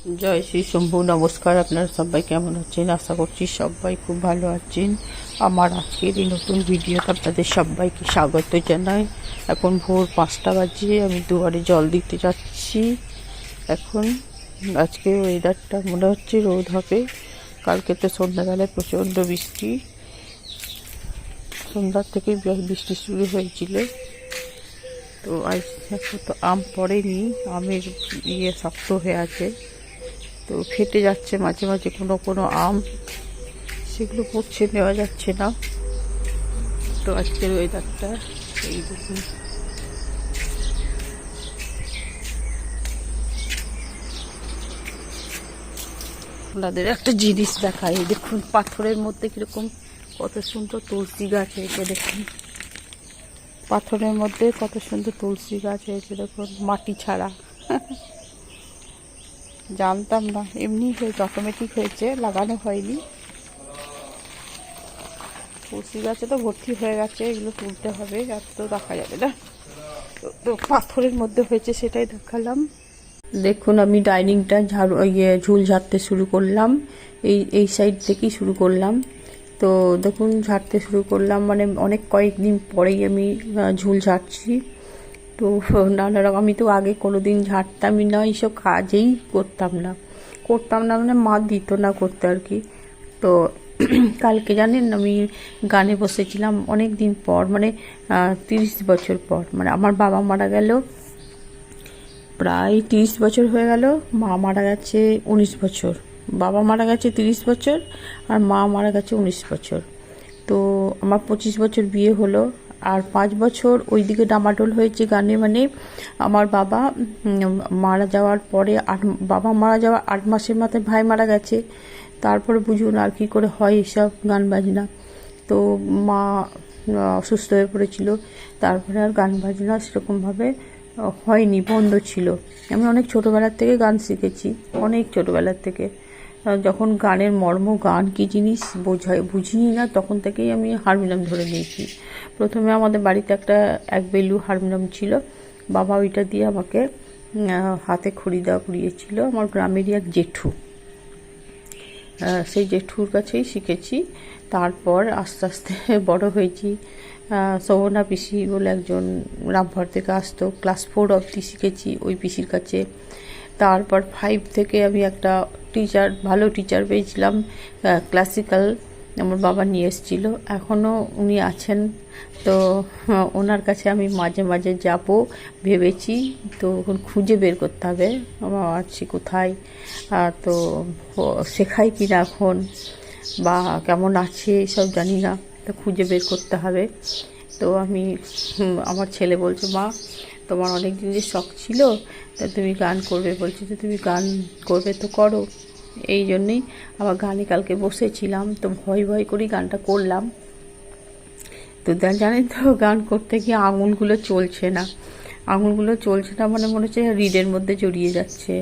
জয় শ্রী শম্ভু, নমস্কার। আপনারা সবাই কেমন আছেন? আশা করছি সবাই খুব ভালো আছেন। আমার আজকের এই নতুন ভিডিওতে আপনাদের সবাইকে স্বাগত জানাই। এখন ভোর পাঁচটা বাজে আমি দুয়ারে জল দিতে যাচ্ছি। এখন আজকে ওয়েদারটা মনে হচ্ছে রোদ হবে। কালকে তো সন্ধ্যাবেলায় প্রচণ্ড বৃষ্টি। সন্ধ্যার থেকে বৃষ্টি শুরু হয়েছিল। তো আজ তো আম পড়েনি, আমের ইয়ে শক্ত হয়ে আছে। তো ফেটে যাচ্ছে মাঝে মাঝে, কোনো কোনো আম, সেগুলো পড়ছে নেওয়া যাচ্ছে না। তো আজকের ওয়েদারটা এই দেখুন। আপনাদের একটা জিনিস দেখাই, দেখুন পাথরের মধ্যে কীরকম কত সুন্দর তুলসী গাছ হয়েছে, দেখুন। পাথরের মধ্যে কত সুন্দর তুলসী গাছ হয়েছে, দেখুন, মাটি ছাড়া। জানতাম না। এমনি হয়েছে অটোমেটিক হয়েছে, লাগানো হয়নি। তুলসী গাছে তো ভর্তি হয়ে গেছে, এগুলো তুলতে হবে, আর তো রাখা যাবে না। তো- পাথরের মধ্যে হয়েছে সেটাই দেখালাম। দেখুন, আমি ডাইনিংটা ঝাড়ু ইয়ে ঝুল ঝাড়তে শুরু করলাম। এই এই সাইড থেকেই শুরু করলাম। তো দেখুন, ঝাড়তে শুরু করলাম। মানে অনেক কয়েকদিন পরেই আমি ঝুল ঝাড়ছি। তো নানা রকম আমি তো আগে কোনো দিন ঝাড়তামই না, এইসব কাজেই করতাম না। করতাম না মানে মা দিত না করতে আর কি। তো কালকে জানেন, আমি গানে বসেছিলাম অনেক দিন পর মানে তিরিশ বছর পর। মানে আমার বাবা মারা গেল, প্রায় তিরিশ বছর হয়ে গেল, মা মারা গেছে উনিশ বছর। বাবা মারা গেছে তিরিশ বছর, আর মা মারা গেছে উনিশ বছর। তো আমার পঁচিশ বছর বিয়ে হলো আর পাঁচ বছর ওইদিকে ডামাডোল হয়েছে গানে মানে। আমার বাবা মারা যাওয়ার পরে আট, বাবা মারা যাওয়ার আট মাসের মাথায় ভাই মারা গেছে। তারপরে বুঝুন আর কি করে হয় এসব গান বাজনা। তো মা অসুস্থ হয়ে পড়েছিল। তারপরে আর গান বাজনা সেরকমভাবে হয়নি, বন্ধ ছিল। আমি অনেক ছোটোবেলার থেকে গান শিখেছি, অনেক ছোটোবেলার থেকে। যখন গানের মর্ম, গান কী জিনিস বোঝায় বুঝিনি না, তখন থেকেই আমি হারমোনিয়াম ধরে নিয়েছি। প্রথমে আমাদের বাড়িতে একটা এক বেলু হারমোনিয়াম ছিল। বাবা ওইটা দিয়ে আমাকে হাতে খড়ি দেওয়া করিয়েছিল। আমার গ্রামেরই এক জেঠু। সেই জেঠুর কাছেই শিখেছি। তারপর আস্তে আস্তে বড় হয়েছি। শোভনা পিসি বলে একজন রামভর থেকে আসতো। ক্লাস ফোর অবধি শিখেছি ওই পিসির কাছে। তারপর ফাইভ থেকে আমি একটা টিচার ভালো টিচার পেয়েছিলাম ক্লাসিক্যাল আমার বাবা নিয়ে এসেছিল। এখনও উনি আছেন। তো ওনার কাছে আমি মাঝে মাঝে যাব, ভেবেছি। তো এখন খুঁজে বের করতে হবে, আমার আছি কোথায় তো শেখাই কি না এখন, বা কেমন আছে সব জানি না। তো খুঁজে বের করতে হবে। তো আমি আমার ছেলে বলছে, মা তোমার অনেক দিনের শখ ছিল, তা তুমি গান করবে বলছি, তো তুমি গান করবে তো করো। এই জন্যেই আবার গানে কালকে বসেছিলাম, তো ভয় ভয় করেই গানটা করলাম। তো জানেন তো, গান করতে গিয়ে আঙুলগুলো চলছে না। আঙুলগুলো চলছে না মানে মনে হচ্ছে রিডের মধ্যে জড়িয়ে যাচ্ছে।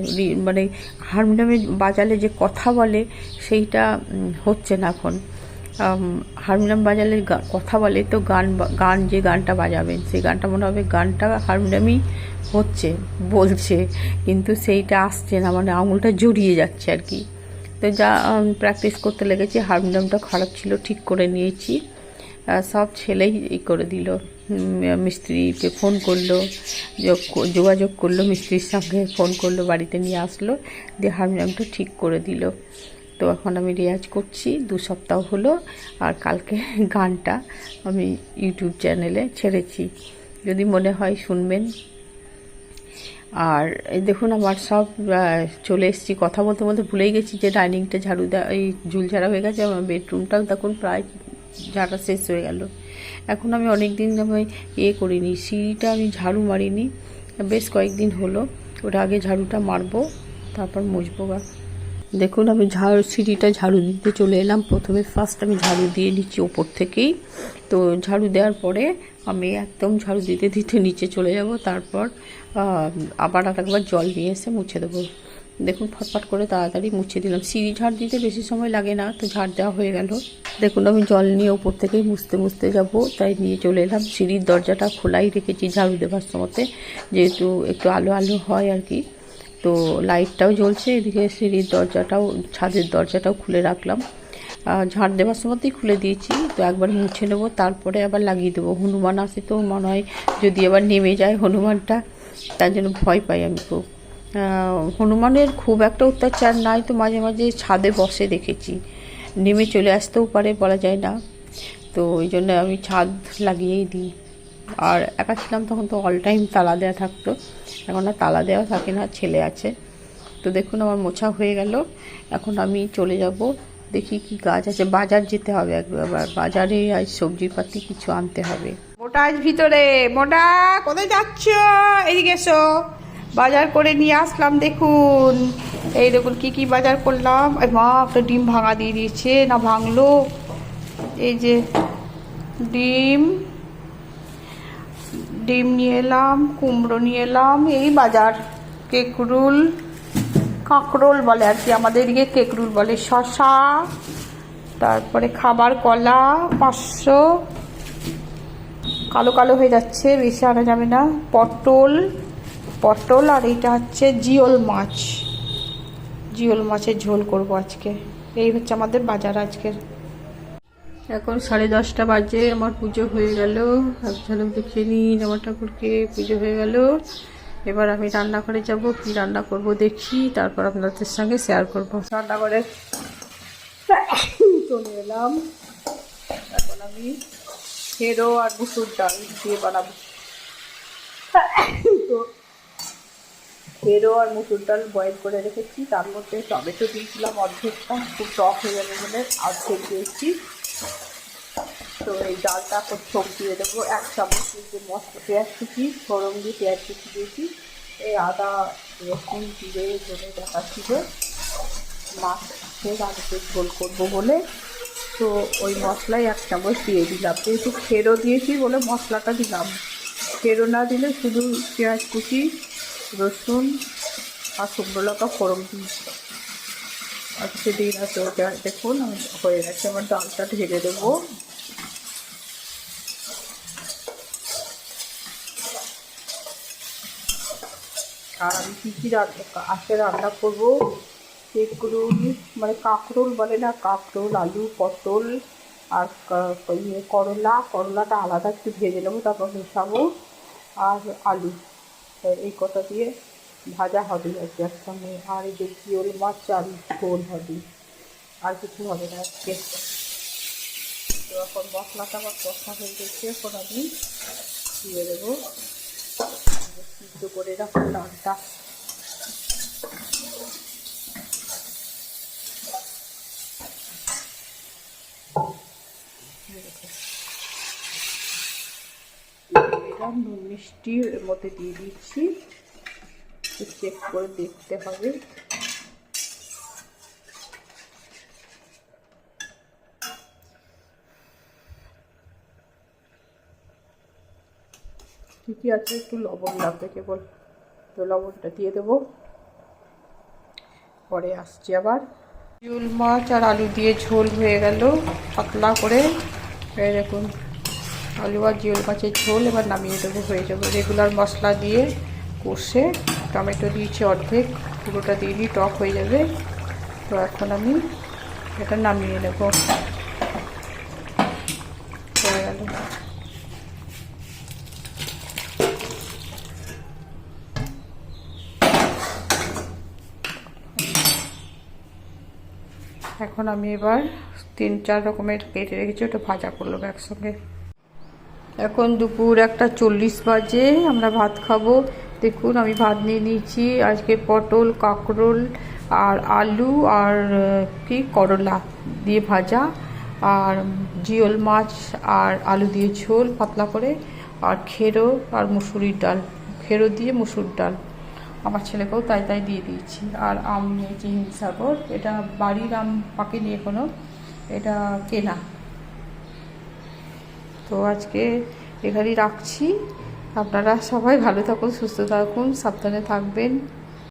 মানে হারমোনিয়ামে বাজালে যে কথা বলে, সেইটা হচ্ছে না এখন। হারমোনিয়াম বাজালে কথা বলে, তো গান গান যে গানটা বাজাবেন সেই গানটা মনে হবে গানটা হারমোনিয়ামই হচ্ছে, বলছে, কিন্তু সেইটা আসছে না মানে আঙুলটা জড়িয়ে যাচ্ছে আর কি। তো যা প্র্যাকটিস করতে লেগেছি, হারমোনিয়ামটা খারাপ ছিল, ঠিক করে নিয়েছি। সব ছেলেই এই করে দিল মিস্ত্রিকে ফোন করল, যোগ- যোগাযোগ করল, মিস্ত্রির সঙ্গে ফোন করল, বাড়িতে নিয়ে আসলো, দিয়ে হারমোনিয়ামটা ঠিক করে দিল। তো এখন আমি রেয়াজ করছি, দু সপ্তাহ হলো আর কালকে গানটা আমি ইউটিউব চ্যানেলে ছেড়েছি। যদি মনে হয় শুনবেন। আর দেখুন আমার সব চলে এসেছি কথা বলতে বলতে ভুলেই গেছি যে ডাইনিংটা ঝাড়ু দেওয়া, এই ঝুল ঝাড়া হয়ে গেছে, আমার বেডরুমটাও তখন প্রায় ঝাড়া শেষ হয়ে গেল। এখন আমি অনেক দিন আমি ইয়ে করিনি, সিঁড়িটা আমি ঝাড়ু মারিনি। বেশ কয়েকদিন হলো ওটা আগে ঝাড়ুটা মারবো, তারপর মুছবো গা দেখুন, আমি ঝাড়ু, সিঁড়িটা ঝাড়ু দিতে চলে এলাম। প্রথমে ফার্স্ট আমি ঝাড়ু দিয়ে নিচ্ছি ওপর থেকেই। তো ঝাড়ু দেওয়ার পরে আমি একদম ঝাড়ু দিতে দিতে নিচে চলে যাব। তারপর আবার আর একবার জল নিয়ে এসে মুছে দেবো। দেখুন, ফটফট করে তাড়াতাড়ি মুছে দিলাম। সিঁড়ি ঝাড় দিতে বেশি সময় লাগে না, তো ঝাড় দেওয়া হয়ে গেল। দেখুন, আমি জল নিয়ে ওপর থেকেই মুছতে মুছতে যাব। তাই নিয়ে চলে এলাম। সিঁড়ির দরজাটা খোলাই রেখেছি ঝাড়ু দেবার সময়তে। যেহেতু একটু আলো আলো হয় আর কি। তো লাইটটাও জ্বলছে, এদিকে সিঁড়ির দরজাটাও, ছাদের দরজাটাও খুলে রাখলাম। ঝাড় দেওয়ার সময়তেই খুলে দিয়েছি, তো একবার মুছে নেব, তারপরে আবার লাগিয়ে দেবো। হনুমান আসে তো, মনে হয় যদি আবার নেমে যায় হনুমানটা, তার জন্য ভয় পাই আমি খুব। হনুমানের খুব একটা অত্যাচার নাই তো, মাঝে মাঝে ছাদে বসে দেখেছি। নেমে চলে আসতেও পারে, বলা যায় না। তো ওই জন্য আমি ছাদ লাগিয়েই দিই। আর একা ছিলাম তখন তো অল টাইম তালা দেওয়া থাকতো। এখন আর তালা দেওয়া থাকে না, ছেলে আছে। তো দেখুন আমার মোছা হয়ে গেল। এখন আমি চলে যাব। দেখি কি গাছ আছে। বাজার যেতে হবে একবার। বাজারে আজ সবজিপাতি কিছু আনতে হবে। মোটা আজ ভিতরে। মোটা, কোথায় যাচ্ছ? এদিকে এসো। বাজার করে নিয়ে আসলাম, দেখুন। এই দেখুন, কি কি বাজার করলাম। মা, একটা ডিম ভাঙা দিয়ে দিয়েছে। না ভাঙলো। এই যে, ডিম ডিম নিয়ে এলাম, কুমড়ো নিয়ে এলাম, এই বাজার। কেকরুল কাঁকরোল বলে আর কি, আমাদের এদিকে কেকরুল বলে শশা তারপরে খাবার কলা পাঁচশো। কালো কালো হয়ে যাচ্ছে, বেশি আনা যাবে না। পটল পটল আর এইটা হচ্ছে জিওল মাছ। জিওল মাছের ঝোল করব আজকে। এই হচ্ছে আমাদের বাজার আজকের। এখন সাড়ে দশটা বাজে, আমার পুজো হয়ে গেল। এক ঝলক দেখিয়ে নিন আমার ঠাকুরকে পুজো হয়ে গেল। এবার আমি রান্না করে যাব, কি রান্না করব দেখি, তারপর আপনাদের সঙ্গে শেয়ার করব। রান্না করে চলে এলাম। এখন আমি হেরো আর মুসুর ডাল দিয়ে বানাবো। তো হেরো আর মুসুর ডাল বয়েল করে রেখেছি, তার মধ্যে টমেটো দিয়েছিলাম অর্ধেকটা, খুব টক হয়ে যাবে বলে অর্ধেক দিয়েছি। তো এই ডালটা ছোপ দিয়ে দেবো। এক চামচ দিয়ে মশলা পেঁয়াজ কুচি, ফোড়ন দিয়ে পেঁয়াজ কুচি দিয়েছি। এই আদা, রসুন, জিরে ধরে দেখা ছিল। মাছের আলুতে ঝোল করব বলে। তো ওই মশলাই এক চামচ দিয়ে দিলাম। যেহেতু খেরো দিয়েছি বলে মশলাটা দিলাম। খেরো না দিলে শুধু পেঁয়াজ কুচি, রসুন আর শুকনো লঙ্কা ফোড়ন দিয়েছি আজকে দিন আছে, ওটা দেখুন, হয়ে গেছে। আমার ডালটা ঢেলে দেবো। আর আমি কী কী রান্না আজকে রান্না করব? কেকরুল মানে কাঁকরোল বলে না? কাঁকরোল, আলু, পটল আর ইয়ে করলা। করলাটা আলাদা একটু ভেজে নেব, তারপর মেশাবো। আর আলু এই কটা দিয়ে ভাজা হবে আর কি একসঙ্গে। আর এই যে জিওল মাছ আর ঝোল হবে। আর কিছু হবে না আজকে। তো এখন মশলাটা আমার কষা হয়ে গেছে, এখন আমি দিয়ে দেবো। সিদ্ধ করে রাখো ডালটা। নুন মিষ্টি এর মধ্যে দিয়ে দিচ্ছি। চেক করে দেখতে হবে। ঠিকই আছে, একটু লবণ লাগবে কেবল তো লবণটা দিয়ে দেবো। পরে আসছি আবার। চুল মাছ আর আলু দিয়ে ঝোল হয়ে গেল, পাতলা করে। দেখুন, আলু আর জিওল মাছের ঝোল এবার নামিয়ে দেবো, হয়ে যাবে। রেগুলার মশলা দিয়ে কষে টমেটো দিয়েছি অর্ধেক, পুরোটা দিয়ে দিই, টক হয়ে যাবে। তো এখন আমি এটা নামিয়ে নেব। হয়ে গেল। এখন আমি এবার তিন, চার রকমের কেটে রেখেছি, ওটা ভাজা করলাম একসঙ্গে। এখন দুপুর একটা চল্লিশ বাজে, আমরা ভাত খাব। দেখুন, আমি ভাত নিয়ে নিয়েছি। আজকে পটল, কাঁকরোল, আর আলু, আর কি, করলা দিয়ে ভাজা। আর জিওল মাছ, আর আলু দিয়ে ঝোল, পাতলা করে। আর খেরো, আর মুসুরির ডাল। খেরো দিয়ে মুসুর ডাল। আমার ছেলেকেও তাই তাই দিয়ে দিয়েছি। আর আমি নিয়েছি হিমসাগর এটা বাড়ির আম নিয়ে কোনো এটা কেনা। তো আজকে এখানেই রাখছি। আপনারা সবাই ভালো থাকুন, সুস্থ থাকুন, সাবধানে থাকবেন।